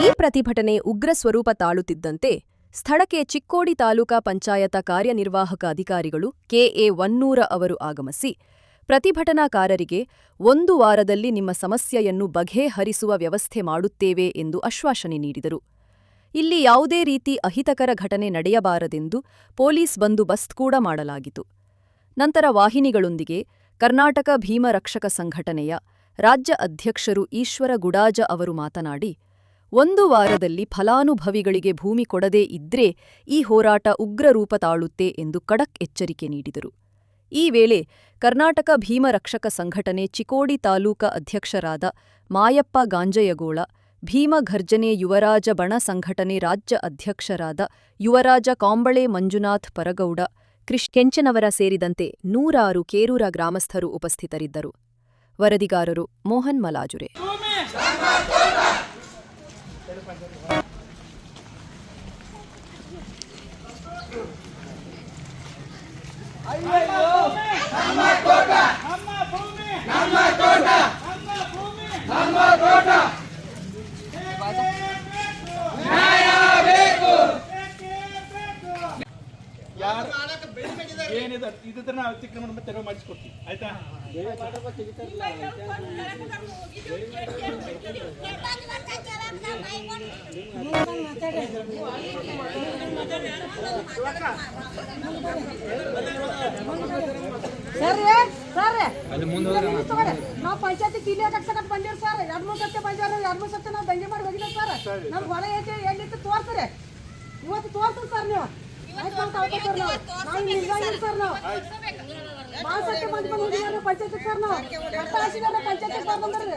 ಈ ಪ್ರತಿಭಟನೆ ಉಗ್ರ ಸ್ವರೂಪ ತಾಳುತ್ತಿದ್ದಂತೆ ಸ್ಥಳಕ್ಕೆ ಚಿಕ್ಕೋಡಿ ತಾಲೂಕಾ ಪಂಚಾಯತ ಕಾರ್ಯನಿರ್ವಾಹಕ ಅಧಿಕಾರಿಗಳು ಕೆಎ ವನ್ನೂರ ಅವರು ಆಗಮಿಸಿ, ಪ್ರತಿಭಟನಾಕಾರರಿಗೆ ಒಂದು ವಾರದಲ್ಲಿ ನಿಮ್ಮ ಸಮಸ್ಯೆಯನ್ನು ಬಗೆಹರಿಸುವ ವ್ಯವಸ್ಥೆ ಮಾಡುತ್ತೇವೆ ಎಂದು ಆಶ್ವಾಸನೆ ನೀಡಿದರು. ಇಲ್ಲಿ ಯಾವುದೇ ರೀತಿ ಅಹಿತಕರ ಘಟನೆ ನಡೆಯಬಾರದೆಂದು ಪೊಲೀಸ್ ಬಂದೋಬಸ್ತ್ ಕೂಡ ಮಾಡಲಾಗಿತು ನಂತರ ವಾಹಿನಿಗಳೊಂದಿಗೆ ಕರ್ನಾಟಕ ಭೀಮರಕ್ಷಕ ಸಂಘಟನೆಯ ರಾಜ್ಯ ಅಧ್ಯಕ್ಷರು ಈಶ್ವರ ಗುಡಾಜ ಅವರು ಮಾತನಾಡಿ ಒಂದು ವಾರದಲ್ಲಿ ಫಲಾನುಭವಿಗಳಿಗೆ ಭೂಮಿ ಕೊಡದೇ ಇದ್ರೆ ಈ ಹೋರಾಟ ಉಗ್ರ ರೂಪ ತಾಳುತ್ತೆ ಎಂದು ಕಡಕ್ ಎಚ್ಚರಿಕೆ ನೀಡಿದರು. ಈ ವೇಳೆ ಕರ್ನಾಟಕ ಭೀಮರಕ್ಷಕ ಸಂಘಟನೆ ಚಿಕೋಡಿ ತಾಲೂಕಾ ಅಧ್ಯಕ್ಷರಾದ ಮಾಯಪ್ಪ ಗಾಂಜಯಗೋಳ, ಭೀಮ ಘರ್ಜನೆ ಯುವರಾಜ ಬಣ ಸಂಘಟನೆ ರಾಜ್ಯ ಅಧ್ಯಕ್ಷರಾದ ಯುವರಾಜ ಕಾಂಬಳೆ ಮಂಜುನಾಥ್ ಪರಗೌಡ, ಕೃಷ್ ಕೆಂಚನವರ ಸೇರಿದಂತೆ ನೂರಾರು ಕೇರೂರ ಗ್ರಾಮಸ್ಥರು ಉಪಸ್ಥಿತರಿದ್ದರು. ವರದಿಗಾರರು ಮೋಹನ್ ಮಲಾಜುರೆ. ಯಾರು? ಏನಿದೆ ಇದಿದ್ರೆ ನಾವು ಅತಿಕ್ರಮಣ ತೆರವು ಮಾಡಿಸ್ಕೊಡ್ತೀವಿ ಆಯ್ತಾ ಸರ್ ಸರ್. ನಾವು ಪಂಚಾಯತಿ ಕಿಲಿ ಹಾಕಕ್ ಬಂದಿರ್ ಸರ್. ಎರಡ್ ಮೂರ್ ಸತ್ಯ ಬಂದಿರ ಎರಡ್ ಮೂರ್ ಸತ್ಯ ನಾವು ದಂಗೆ ಮಾಡಿ ಹೋಗಿಲ್ಲ ಸರ್. ನಮ್ ಹೊಲ ಐತೆ ಎಲ್ಲಿತ್ತು ತೋರ್ಸ್ರಿ. ಇವತ್ತು ತೋರ್ಸ್ರಿ ಸರ್ ನೀವು. ಸರ್ ನಾವು. ಭಾಳ ಸತ್ಯ ಬಂದ್ ಬಂದ್ ಹೋಗಿದ್ದಾರೆ ಪಂಚಾಯತಿ ಸರ್ ನಾವು. ಪಂಚಾಯತಿ ಸರ್ ಬಂದ್ರಿ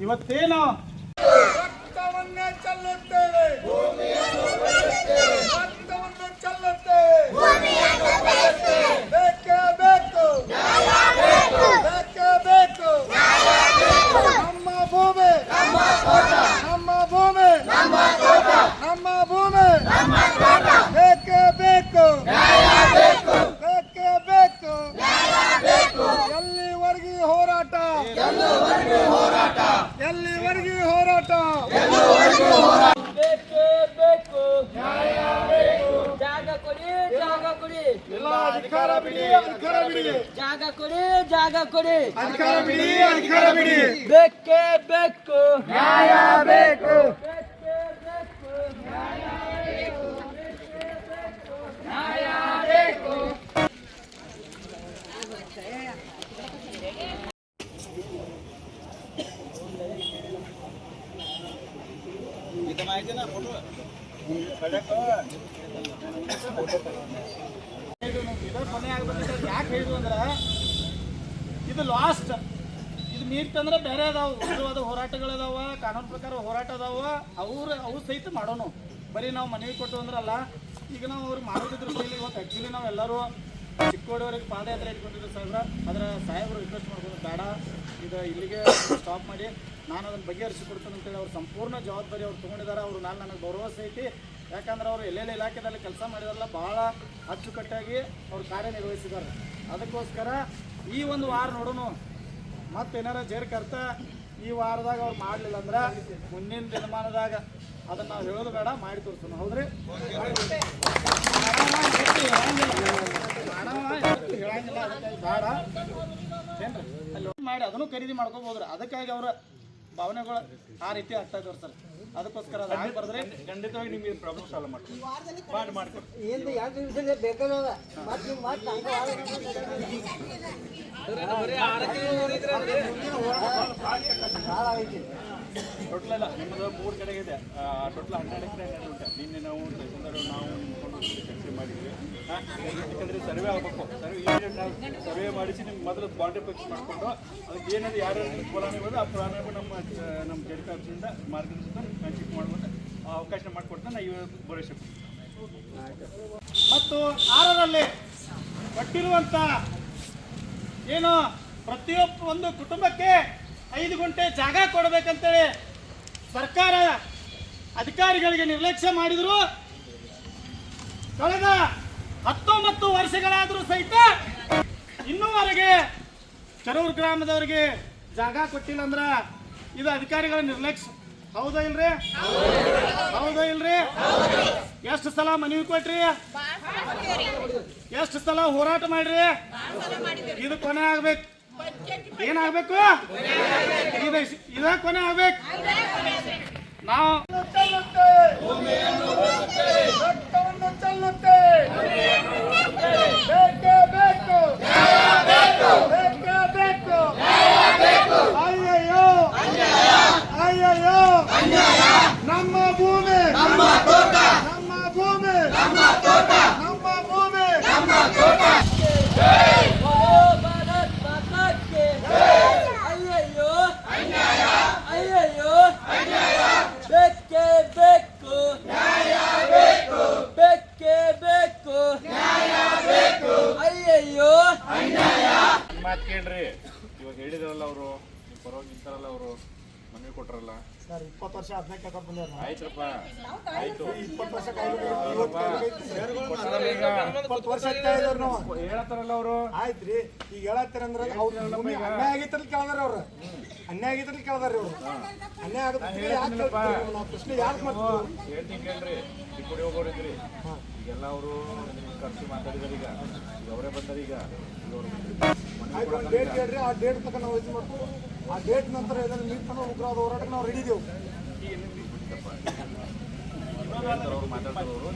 ಇವತ್ತೇನು? ರಕ್ತವನ್ನೇ ಚೆಲ್ಲುತ್ತೇವೆ ರಕ್ತವನ್ನು ಚೆಲ್ಲುತ್ತೇವೆ ಬೇಕೇ ಬೇಕು ಬೇಕೇ ಬೇಕು ನಮ್ಮ ಭೂಮಿ ನಮ್ಮ ಭೂಮಿ ನಮ್ಮ ಭೂಮಿ ಬೇಕೇ ಬೇಕು ಬೇಕೇ ಬೇಕು ಎಲ್ಲಿವರೆಗೆ ಹೋರಾಟ ಎಲ್ಲಿವರೆಗೆ ಹೋರಾಟ? ಬೇಕೆ ಬೇಕು. ಜಾಗ ಕೊಡಿ ಜಾಗ ಕೊಡಿ. ಎಲ್ಲ ಅಧಿಕಾರ ಬಿಡಿ ಅಧಿಕಾರ ಬಿಡಿ. ಜಾಗ ಕೊಡಿ ಜಾಗ ಕೊಡಿ. ಅಧಿಕಾರ ಬಿಡಿ ಅಧಿಕಾರ ಬಿಡಿ. ಬೇಕೇ ಬೇಕು. ನ್ಯಾಯ ಬೇಕು. ಯಾಕೆ ಅಂದ್ರೆ ಇದು ಲಾಸ್ಟ್ ಇದು ಮೀರ್ತಂದ್ರೆ ಬೇರೆ ಅದಾವ. ಹೋರಾಟಗಳು ಅದಾವ ಕಾನೂನು ಪ್ರಕಾರ ಹೋರಾಟ ಅದಾವ. ಅವ್ರು ಅವ್ರು ಸಹಿತ ಮಾಡೋಣ ಬರೀ ನಾವು ಮನವಿ ಕೊಟ್ಟು ಅಂದ್ರಲ್ಲ ಈಗ ನಾವು ಅವ್ರು ದೃಷ್ಟಿಯಲ್ಲಿ ಇವತ್ತು ಆ್ಯಕ್ಚುಲಿ ನಾವು ಎಲ್ಲರೂ ಚಿಕ್ಕೋಡಿಯವ್ರಿಗೆ ಪಾದಯಾತ್ರೆ ಇಟ್ಕೊಂಡಿದ್ರು ಸಾಹೇಬ್ರ. ಅದರ ಸಾಹೇಬರು ರಿಕ್ವೆಸ್ಟ್ ಮಾಡ್ಕೊಂಡು, ಬೇಡ ಇದು ಇಲ್ಲಿಗೆ ಸ್ಟಾಪ್ ಮಾಡಿ. ನಾನು ಅದನ್ನು ಬಗೆಹರಿಸಿಕೊಡ್ತೇನೆ ಅಂತೇಳಿ ಅವ್ರು ಸಂಪೂರ್ಣ ಜವಾಬ್ದಾರಿ ಅವ್ರು ತೊಗೊಂಡಿದ್ದಾರೆ. ಅವರು ನಾನು ನನಗೆ ಭರವಸೆ ಐತಿ ಯಾಕಂದ್ರೆ ಅವರು ಎಲ್ಲೆಲ್ಲ ಇಲಾಖೆದಲ್ಲಿ ಕೆಲಸ ಮಾಡಿದಾರಲ್ಲ, ಭಾಳ ಅಚ್ಚುಕಟ್ಟಾಗಿ ಅವ್ರು ಕಾರ್ಯನಿರ್ವಹಿಸಿದ್ದಾರೆ. ಅದಕ್ಕೋಸ್ಕರ ಈ ಒಂದು ವಾರ ನೋಡೋಣ ಮತ್ತೇನಾರ ಜೇರ್ ಕರ್ತ ಈ ವಾರದಾಗ ಅವ್ರು ಮಾಡಲಿಲ್ಲ ಅಂದ್ರೆ ಮುಂದಿನ ದಿನಮಾನದಾಗ ಅದನ್ನ ನಾವು ಹೇಳೋದು ಬೇಡ, ಮಾಡಿ ತೋರಿಸೋಣ ಹೌದ್ರಿ? ಬೇಡ. ಏನ್ರಿ? ಮಾಡಿ ಅದನ್ನು ಖರೀದಿ ಮಾಡ್ಕೋಬೋದ್ರಿ ಅದಕ್ಕಾಗಿ ಅವ್ರ ಭಾವನೆಗಳು ಆ ರೀತಿ ಆಗ್ತಾ ಇದ್ರು ಸರ್. ಅದಕ್ಕೋಸ್ಕರ ಅದು ಆಗ್ಬಾರ್ದ್ರೆ ಖಂಡಿತವಾಗಿ ನಿಮ್ಗೆ ಪ್ರಾಬ್ಲಮ್ ಸಾಲ್ವ್ ಮಾಡ್ತೀವಿ. ಮಾಡಿ ಮಾಡ್ಕೊಡ್ತೀವಿ ಏನು ಎರಡು ನಿಮಿಷ ಬೇಕಾದ ಮತ್ತೆ ನೀವು ಮತ್ತೆ ಹಂಗೆ ಭಾಳ ಆಗೈತಿ ಟೋಟಲ್ ಅಲ್ಲ ನಿಮ್ಮದು ಮೂರು ಕಡೆ ಇದೆ ಟೋಟಲ್ ಹನ್ನೆರಡು ಎಕರೆ ಹನ್ನೆರಡು ಉಂಟು. ನಿನ್ನೆ ನಾವು ಯಾಕಂದ್ರೆ ಸರ್ವೆ ಆಗಬೇಕು. ಸರ್ವೆ ಏನೇನು ಸರ್ವೆ ಮಾಡಿಸಿ ನಿಮ್ಗೆ ಮೊದಲು ಬಾಂಡ್ರಿ ಫಿಕ್ಸ್ ಮಾಡಿಕೊಂಡು ಅದಕ್ಕೆ ಏನಾದ್ರು ಯಾರ್ಯಾರು ನಿಮ್ಮ ಫಲಾನುಭವಿ ಆ ಫಲಾನುಭವಿ ನಮ್ಮ ನಮ್ಮ ನಮ್ಮ ಡಿ ಆಫೀಸಿಂದ ಮಾರ್ಗದರ್ಶನ ಚೆಕ್ ಮಾಡ್ಬೋದು ಆ ಅವಕಾಶ ಮಾಡಿಕೊಡ್ತಾ ನಾವು ಇವತ್ತು ಮತ್ತು ಆರರಲ್ಲಿ ಕೊಟ್ಟಿರುವಂತ ಏನು ಪ್ರತಿಯೊಬ್ಬ ಒಂದು ಕುಟುಂಬಕ್ಕೆ ಐದು ಗುಂಟೆ ಜಾಗ ಕೊಡಬೇಕಂತೇಳಿ ಸರ್ಕಾರ ಅಧಿಕಾರಿಗಳಿಗೆ ನಿರ್ಲಕ್ಷ್ಯ ಮಾಡಿದ್ರು. ಕಳೆದ ಹತ್ತೊಂಬತ್ತು ವರ್ಷಗಳಾದರೂ ಸಹಿತ ಇನ್ನೂವರೆಗೆ ಚರೂರು ಗ್ರಾಮದವರಿಗೆ ಜಾಗ ಕೊಟ್ಟಿಲ್ಲ ಅಂದ್ರ ಇದು ಅಧಿಕಾರಿಗಳ ನಿರ್ಲಕ್ಷ್ಯ. ಹೌದಾ ಇಲ್ರಿ? ಹೌದಾ ಇಲ್ರಿ? ಎಷ್ಟು ಸಲ ಮನವಿ ಕೊಟ್ರಿ? ಎಷ್ಟು ಸಲ ಹೋರಾಟ ಮಾಡ್ರಿ? ಇದು ಕೊನೆ ಆಗ್ಬೇಕು. ಏನಾಗ್ಬೇಕು ಇದ ಕೊನೆ ಆಗ್ಬೇಕು. ನಾವು ರಕ್ತವನ್ನು ಕೇಳ್ರಿ ಇವಾಗ ಹೇಳಿದ್ರಲ್ಲ ಅವರು ನೀವು ಪರವಾಗಿ ನಿಂತಾರಲ್ಲ ಅವರು ಮನವಿ ಕೊಟ್ರಲ್ಲ. ಸರ್ ಇಪ್ಪತ್ತು ವರ್ಷ ಹದಿನೈದು ತಗೊಂಡ್ ಬಂದೇವ್ರಿ ಆಯ್ತಪ್ಪ. ಆಯ್ತು. ಇಪ್ಪತ್ತು ವರ್ಷ ಇಪ್ಪತ್ತು ವರ್ಷ ನಾವು. ಹೇಳತ್ತಾರಲ್ಲ ಅವರು? ಆಯ್ತ್ರಿ ಈಗ ಹೇಳತ್ತಾರಂದ್ರ ಅವ್ರ ಅನ್ಯಾಯ ಆಗಿತ್ತಲ್ಲ ಕೇಳದಾರ ಅವ್ರ. ಅನ್ಯಾಯ ಆಗೈತಲ್ಲ ಕೇಳ್ದಾರ ಅವ್ರು. ಅನ್ಯಾಯ ಆಗತ್ತೆ? ನಾವು ಪ್ರಶ್ನೆ ಯಾಕೆ ಮಾಡ್ತೀವಿ ಹೇಳ್ತೀನಿ ಕೇಳ್ರಿ. ಈ ಕುಡಿ ಈಗೆಲ್ಲ ಅವರು ಖರ್ಚು ಮಾತಾಡಿದಾರೀಗ ಈಗ. ಈಗ ಅವರೇ ಬಂದಾರೀಗ ಈಗ ಅವ್ರು ಆಯ್ತು ಒಂದು ಡೇಟ್ ಹೇಳ್ರಿ ಆ ಡೇಟ್ ತಕ್ಕ ನಾವು ಇದು ಮಾಡ್ತೀವಿ. ಆ ಡೇಟ್ ನಂತರ ಇದನ್ನು ಮೀಟ್ಕೊಂಡು ಉಗ್ರವಾದ ಹೋರಾಟಕ್ಕೆ ನಾವು ರೆಡಿ ಇದೇವು. ಅವ್ರು ಮಾತಾಡ್ತಾರವರು